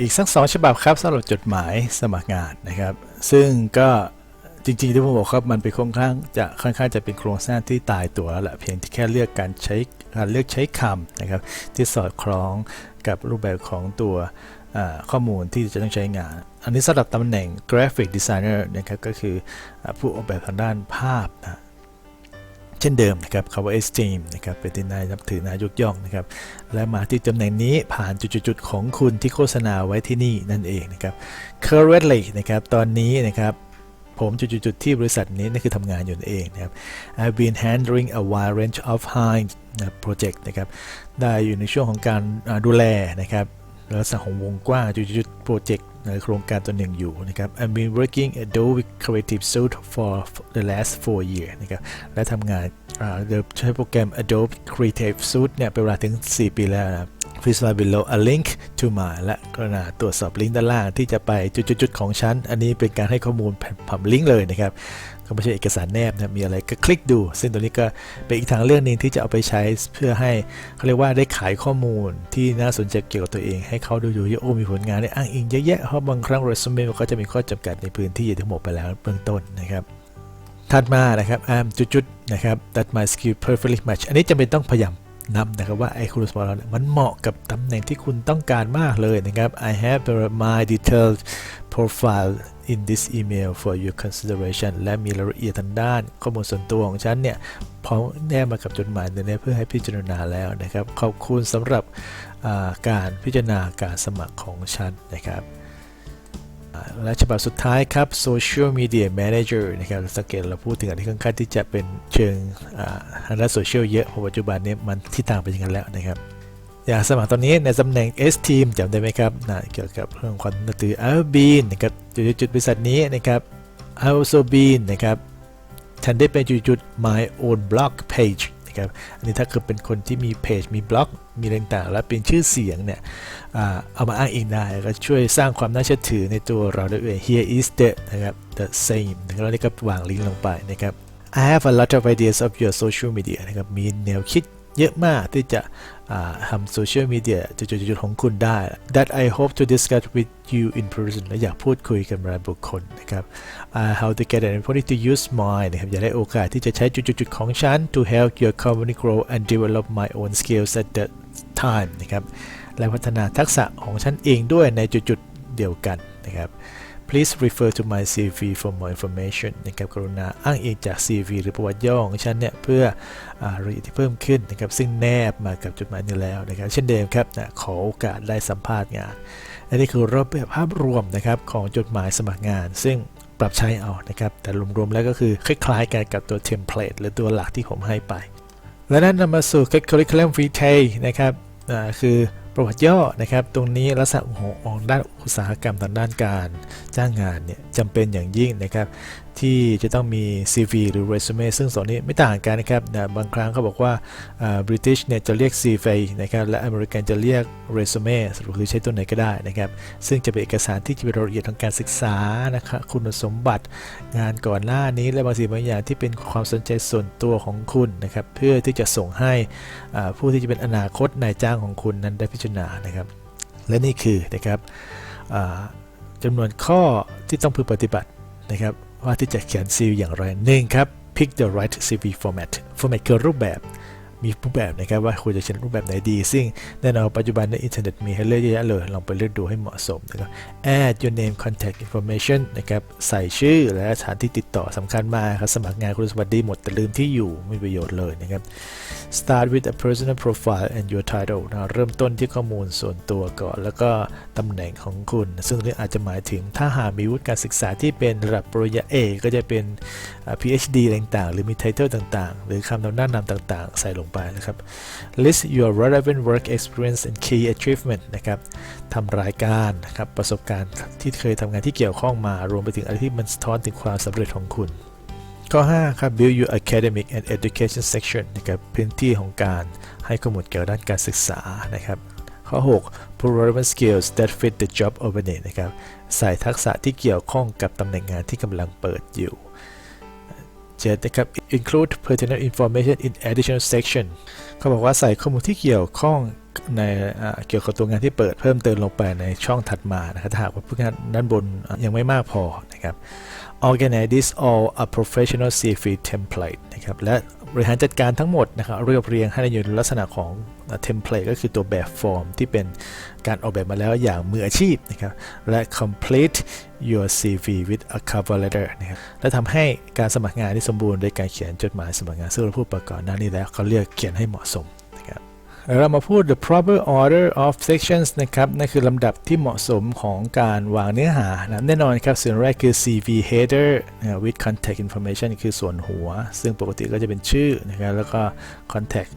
อีกสักสองฉบับครับสำหรับจดหมายสมัครงานนะครับ ซึ่งก็จริงๆที่ผมบอกครับมันเป็นค่อนข้างจะค่อนข้างจะเป็นโครงสร้างที่ตายตัวแล้วแหละเพียงที่แค่เลือกการใช้การเลือกใช้คำนะครับ ที่สอดคล้องกับรูปแบบของตัวข้อมูลที่จะต้องใช้งาน อันนี้สำหรับตำแหน่ง Graphic Designer นะครับก็คือผู้ออกแบบทางด้านภาพนะ เช่นเดิมนะครับคำว่า esteem นะครับเป็นที่น่านับถือน่ายกย่องนะครับและมาที่ตำแหน่งนี้ผ่านจุดๆของคุณที่โฆษณาไว้ที่นี่นั่นเองนะครับ currently นะครับตอนนี้นะครับผมจุดๆที่บริษัทนี้นั่นคือทำงานอยู่เองนะครับ I've been handling a wide range of high project นะครับได้อยู่ในช่วงของการดูแลนะครับ ลักษณะของวงกว้างจุดๆๆโปรเจกต์ในโครงการตัวหนึ่งอยู่นะครับ I've been working Adobe Creative Suite for the last four years นะครับและทำงานโดยใช้โปรแกรม Adobe Creative Suite เนี่ยเป็นเวลาถึง 4 ปีแล้วนะครับ Please find below a link to my และกรุณาตรวจสอบลิงก์ด้านล่างที่จะไปจุดๆของฉัน อันนี้เป็นการให้ข้อมูลผ่านลิงก์เลยนะครับก็ไม่ใช่เอกสารแนบนะมีอะไรก็คลิกดู ซึ่งตัวนี้ก็เป็นอีกทางเรื่องหนึ่งที่จะเอาไปใช้เพื่อให้เขาเรียกว่าได้ขายข้อมูลที่น่าสนใจเกี่ยวกับตัวเอง ให้เขาดูอยู่ว่าโอ้มีผลงานได้อ้างอิงเยอะแยะเพราะบางครั้งเรซูเม่มันก็จะมีข้อจำกัดในพื้นที่อย่างที่ผมบอกไปแล้วเบื้องต้นนะครับถัดมานะครับ I'm จุดๆนะครับ that my skill perfectly match อันนี้จำเป็นต้องพยายาม นำนะครับว่าไอ้คุณสมบัติเราเนี่ยมันเหมาะกับตำแหน่งที่คุณต้องการมากเลยนะครับ I have my detailed profile in this email for your consideration และมีรายละเอียดทางด้านข้อมูลส่วนตัวของฉันเนี่ยพร้อมแนบมากับจดหมายตัวนี้เพื่อให้พิจารณาแล้วนะครับ ขอบคุณสำหรับการพิจารณาการสมัครของฉันนะครับ และฉบับสุดท้ายครับ Social Media Manager นะครับสังเกตเราพูดถึงอันที่ค่อนข้างที่จะเป็นเชิงอ่าทางด้านโซเชียลเยอะเพราะปัจจุบันนี้มันที่ต่างไปอย่างนั้นแล้วนะครับ อยากสมัครตอนนี้ในตำแหน่ง S Team จำได้ไหมครับนะเกี่ยวกับเรื่องความนับถือ I've been นะครับจุดๆบริษัทนี้นะครับ I also been นะครับฉันได้เป็นจุดๆ my own blog page นะครับอันนี้ถ้าเกิดเป็นคนที่มีเพจมีบล็อก มีอะไรต่างๆ และเป็นชื่อเสียงเนี่ยเอามาอ้างอิงได้ก็ช่วยสร้างความน่าเชื่อถือในตัวเราได้ด้วย here is the นะครับ the same นะครับแล้วนี่ก็วางลิงก์ลงไปนะครับ I have a lot of ideas of your social media นะครับมีแนวคิด เยอะมากที่จะทำโซเชียลมีเดียจุดๆของคุณได้ that I hope to discuss with you in person และอยากพูดคุยกันรายบุคคลนะครับ uh, how to get an opportunity to use mine นะครับอยากได้โอกาสที่จะใช้จุดๆๆของฉัน to help your company grow and develop my own skills at that time นะครับและพัฒนาทักษะของฉันเองด้วยในจุดๆเดียวกันนะครับ please refer to my CV for more information นะครับกรุณาอ้างอิงจาก CV หรือประวัติย่อของฉันเนี่ยเพื่ออรายละเอียดที่เพิ่มขึ้นนะครับซึ่งแนบมากับจดหมายนี้แล้วนะครับเช่นเดิมครับนะขอโอกาสได้สัมภาษณ์งานอันนี้คือรูปแบบภาพรวมนะครับของจดหมายสมัครงาน ซึ่งปรับใช้เอานะครับแต่รวมๆแล้วก็คือคล้ายๆกันกับตัวเทมเพลตหรือตัวหลักที่ผมให้ไป และนั่นนำมาสู่ curriculum vitae นะครับคือประวัติย่อนะครับ ตรงนี้ลักษณะของของด้าน อุตสาหกรรมทางด้านการจ้างงานเนี่ยจำเป็นอย่างยิ่งนะครับ ที่จะต้องมี CV หรือ resume ซึ่งสองนี้ไม่ต่างกันนะครับนะบางครั้งเขาบอกว่าอ่า British เนี่ยจะเรียก CV นะครับและอเมริกันจะเรียก resume สรุปคือใช้ตัวไหนก็ได้นะครับ ซึ่งจะเป็นเอกสารที่จะเป็นรายละเอียดทางการศึกษานะครับคุณสมบัติงานก่อนหน้านี้และบางสิ่งบางอย่างที่เป็นความสนใจส่วนตัวของคุณนะครับเพื่อที่จะส่งให้อ่าผู้ที่จะเป็นอนาคตนายจ้างของคุณนั้นได้พิจารณานะครับ และนี่คือนะครับ จำนวนข้อที่ต้องพึงปฏิบัตินะครับว่าที่จะเขียน CV อย่างไรหนึ่งครับ pick the right CV format format คือรูปแบบ มีรูปแบบนะครับว่าควรจะใช้รูปแบบไหนดี ซึ่งแน่นอนปัจจุบันในอินเทอร์เน็ตมีให้เลือกเยอะแยะเลย ลองไปเลือกดูให้เหมาะสมนะครับ add your name contact information นะครับใส่ชื่อและสถานที่ติดต่อสำคัญมากครับ สมัครงานคุณสมบัติดีหมดแต่ลืมที่อยู่ไม่มีประโยชน์เลยนะครับ start with a personal profile and your title นะเริ่มต้นที่ข้อมูลส่วนตัวก่อน แล้วก็ตำแหน่งของคุณ ซึ่งนี้อาจจะหมายถึงถ้าหากมีวุฒิการศึกษาที่เป็นระดับปริญญาเอกก็จะเป็น PhD ต่างๆ หรือมี title ต่างๆ หรือคำนำหน้านามต่างๆ ใส่ลงไปนะครับ list your relevant work experience and key achievement นะครับทำรายการนะครับประสบการณ์ที่เคยทำงานที่เกี่ยวข้องมารวมไปถึงอะไรที่มันสะท้อนถึงความสำเร็จของคุณ ข้อ 5 ครับ build your academic and education section นะครับพื้นที่ของการให้ข้อมูลเกี่ยวด้านการศึกษานะครับข้อ 6 put relevant skills that fit the job opening นะครับ ใส่ทักษะที่เกี่ยวข้องกับตำแหน่งงานที่กำลังเปิดอยู่ 7นะครับ include pertinent information in additional section เขาบอกว่าใส่ข้อมูลที่เกี่ยวข้องในเกี่ยวกับตัวงานที่เปิดเพิ่มเติมลงไปในช่องถัดมานะครับถ้าหากว่าผู้งานด้านบนยังไม่มากพอนะครับ organize this all a professional CV template นะครับและ ริหารจัดการทั้งหมดนะครับเรียบเรียงให้อยู่ในลักษณะของเทมเพลตก็คือตัวแบบฟอร์มที่เป็นการออกแบบมาแล้วอย่างมืออาชีพนะครับและ complete your CV with a cover letter นะครับและทำให้การสมัครงานที่สมบูรณ์โดยการเขียนจดหมายสมัครงานซึ่งเราพูดไปก่อนหน้านี้แล้วเขาเรียกเขียนให้เหมาะสม นะครับแล้วเรามาพูด the proper order of sections นะครับนั่นคือลำดับที่เหมาะสมของการวางเนื้อหานะแน่นอนครับส่วนแรกคือ CV header นะ with contact information คือส่วนหัว ซึ่งปกติก็จะเป็นชื่อนะครับแล้วก็ contact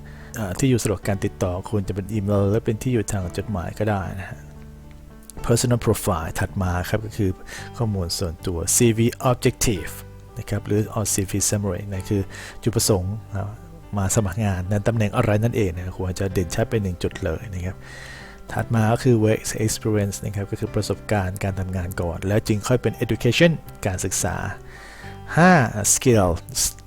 ที่อยู่สะดวกการติดต่อคุณจะเป็นอีเมลหรือเป็นที่อยู่ทางจดหมายก็ได้นะฮะ personal profile ถัดมาครับก็คือข้อมูลส่วนตัว CV objective นะครับหรือ CV summary นะคือจุดประสงค์นะ มาสมัครงานนั้นตำแหน่งอะไรนั่นเองนะควรจะเด่นชัดเป็นหนึ่งจุดเลยนะครับถัดมาก็คือ work experience นะครับก็คือประสบการณ์การทำงานก่อน แล้วจึงค่อยเป็น education การศึกษา 5 skill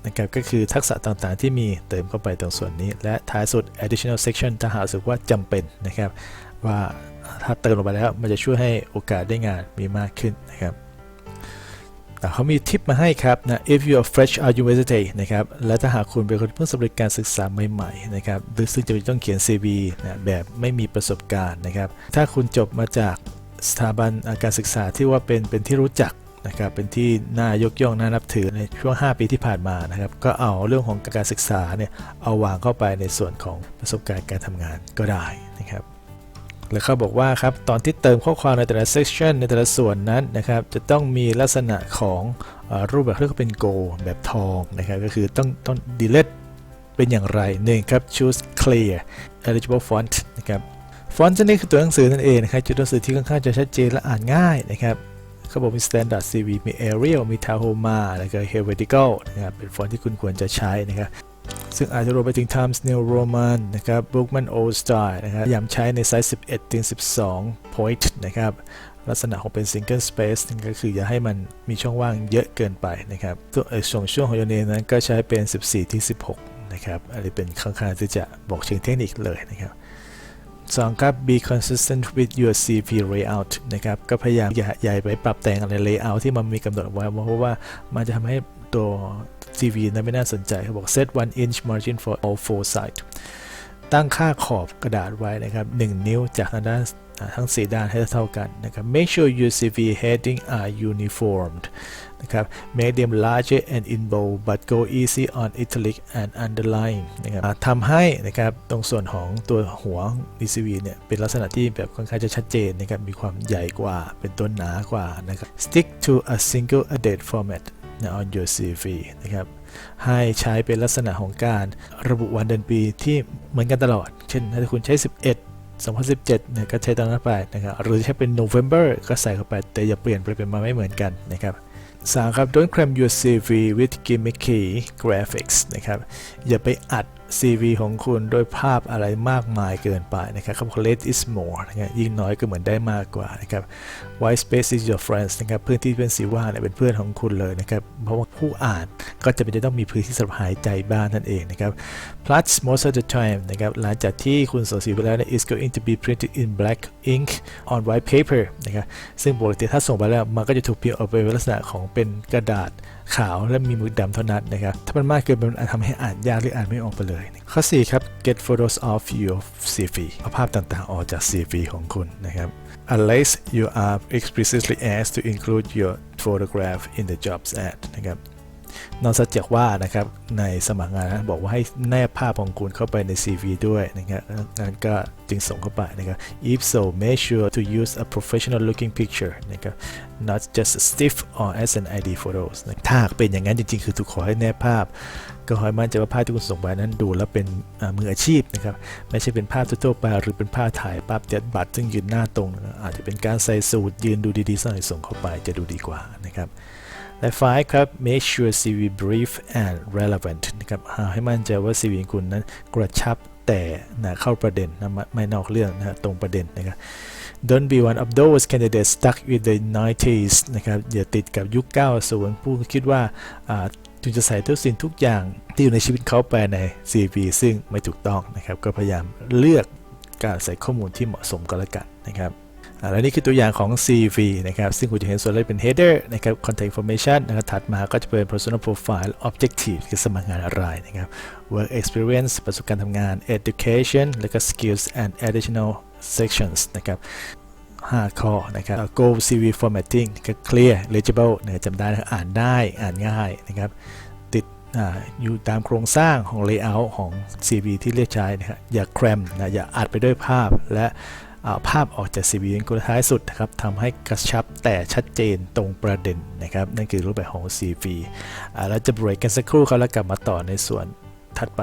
นะครับก็คือทักษะต่างๆ ที่มีเติมเข้าไปตรงส่วนนี้ และท้ายสุด additional section ถ้าหากสึกว่าจำเป็นนะครับ ว่าถ้าเติมลงไปแล้วมันจะช่วยให้โอกาสได้งานมีมากขึ้นนะครับ เขามีทิปมาให้ครับนะ if you are fresh out university นะครับ และถ้าหากคุณเป็นคนเพิ่งสำเร็จการศึกษาใหม่ๆนะครับหรือซึ่งจะต้องเขียน CV นะแบบไม่มีประสบการณ์นะครับ ถ้าคุณจบมาจากสถาบันการศึกษาที่ว่าเป็นเป็นที่รู้จักนะครับเป็นที่น่ายกย่องน่านับถือในช่วง 5 ปีที่ผ่านมานะครับก็เอาเรื่องของการศึกษาเนี่ยเอาวางเข้าไปในส่วนของประสบการณ์การทำงานก็ได้นะครับ แล้วเขาบอกว่าครับตอนที่เติมข้อความในแต่ละ section ในแต่ละส่วนนั้นนะครับจะต้องมีลักษณะของอรูปแบบที่เรียกว่าเป็น go แบบทองนะครับก็คือต้องต้อง delete เป็นอย่างไรหนึ่งครับ choose clear eligible font นะครับฟอนต์ชนิดคือตัวหนังสือนั่นเองนะครับจุดหนังสือที่ค่อนข้างจะชัดเจนและอ่านง่ายนะครับเขาบอกมี standard CV มี Arial มี Tahoma แล้วก็ Helvetica นะครับเป็นฟอนต์ที่คุณควรจะใช้นะครับ ซึ่งอาจจะรวมไปถึง Times New Roman นะครับ Bookman Old Style นะครับยามใช้ในไซส์ 11 ถึง 12 point นะครับ ลักษณะของเป็น single space นั่นก็คืออย่าให้มันมีช่องว่างเยอะเกินไปนะครับตัวเอ่อช่วงช่วงของโยเนนั้นก็ใช้เป็น 14 ถึง 16 นะครับ อันนี้เป็นค่อนข้างที่จะบอกเชิงเทคนิคเลยนะครับสองครับ be consistent with your CV layout นะครับ ก็พยายามอย่าอย่ไปปรับแต่งอะไร layout ที่มันมีกำหนดไว้ เพราะว่ามันจะทำให้ ตัว CV นั้นไม่น่าสนใจเขาบอก set one inch margin for all four sides ตั้งค่าขอบกระดาษไว้นะครับ 1 นิ้วจากทางด้านทั้ง 4 ด้านให้เท่ากันนะครับ make sure your CV heading are uniformed นะครับ make them larger and in bold but go easy on italic and underline นะครับทำให้นะครับตรงส่วนของตัวหัว C V เนี่ยเป็นลักษณะที่แบบค่อนข้างจะชัดเจนนะครับมีความใหญ่กว่าเป็นตัวหนากว่านะครับ stick to a single date format on your CV นะครับให้ใช้เป็นลักษณะของการระบุวันเดือนปีที่เหมือนกันตลอด เช่น ถ้าคุณใช้ 11 2017เนี่ยก็ใช้ตอนนั้นไปนะครับหรือใช้เป็น November ก็ใส่เข้าไป แต่อย่าเปลี่ยนไปเป็นมาไม่เหมือนกันนะครับสามครับ don't cram your CV with gimmicky graphics นะครับอย่าไปอัด CV ของคุณด้วยภาพอะไรมากมายเกินไปนะครับเขาบอก less is more นะครับยิ่งน้อยก็เหมือนได้มากกว่านะครับ white space is your friends นะครับพื้นที่เป็นสีว่างเนี่ยเป็นเพื่อนของคุณเลยนะครับเพราะว่าผู้อ่านก็จะเป็นจะต้องมีพื้นที่สำหรับหายใจบ้างนั่นเองนะครับ plus most of the time นะครับหลังจากที่คุณส่งสีไปแล้วเนี่ย is going to be printed in black ink on white paper นะครับซึ่งปกติถ้าส่งไปแล้วมันก็จะถูกพิมพ์ออกไปเป็นลักษณะของเป็นกระดาษขาวและมีหมึกดำเท่านั้นนะครับ ถ้ามันมากเกินไปมันอาจทำให้อ่านยากหรืออ่านไม่ออกไปเลย ข้อ 4 ครับ get photos of your CV เอาภาพต่างๆ ออกจาก CV ของคุณนะครับ unless you are explicitly asked to include your photograph in the jobs ad นะครับ นอกจากว่านะครับในสมัครงานนะบอกว่าให้แนบภาพของคุณเข้าไปใน CV ด้วยนะครับงั้นก็จึงส่งเข้าไปนะครับ if so make sure to use a professional looking picture นะครับ not just stiff or as an ID photos นะถ้าเป็นอย่างนั้นจริงๆ คือถูกขอให้แนบภาพ ก็ขอให้มั่นใจว่าภาพที่คุณส่งไปนั้นดูแล้วเป็นมืออาชีพนะครับ ไม่ใช่เป็นภาพทั่วไปหรือเป็นภาพถ่ายภาพเจ็ดบัตรซึ่งยืนหน้าตรง อาจจะเป็นการใส่สูทยืนดูดีๆสักหน่อยส่งเข้าไปจะดูดีกว่านะครับ และ 5 ครับ make sure CV brief and relevant นะครับหาให้มั่นใจว่า CV ของคุณนั้นกระชับแต่นะเข้าประเด็นนะไม่นอกเรื่องนะตรงประเด็นนะครับ Don't be one of those candidates stuck with the 90s นะครับอย่าติดกับยุค 90 ผู้คิดว่าอ่าจึงจะใส่ทุกสิ่งทุกอย่างที่อยู่ในชีวิตเขาไปใน CV ซึ่งไม่ถูกต้องนะครับ ก็พยายามเลือกการใส่ข้อมูลที่เหมาะสมก็แล้วกันนะครับ และนี่คือตัวอย่างของ CV นะครับ ซึ่งคุณจะเห็นส่วนแรกเป็น header นะครับ contact information นะครับถัดมาก็จะเป็น personal profile objective คือสมัครงานอะไรนะครับ work experience ประสบการณ์ทำงาน education แล้วก็ skills and additional sections นะครับ5ข้อนะครับ go CV formatting ก็ clear legible นะครับจำได้นะอ่านได้อ่านง่ายนะครับติดออยู่ตามโครงสร้างของ layout ของ CV ที่เลือกใช้นะครับอย่าแครมนะอย่าอัดไปด้วยภาพและ ภาพออกจาก CV เป็นคนท้ายสุดนะครับทำให้กระชับแต่ชัดเจนตรงประเด็นนะครับ นั่นคือรูปแบบของ CV แล้วจะเบรกกันสักครู่ครับแล้วกลับมาต่อในส่วนถัดไป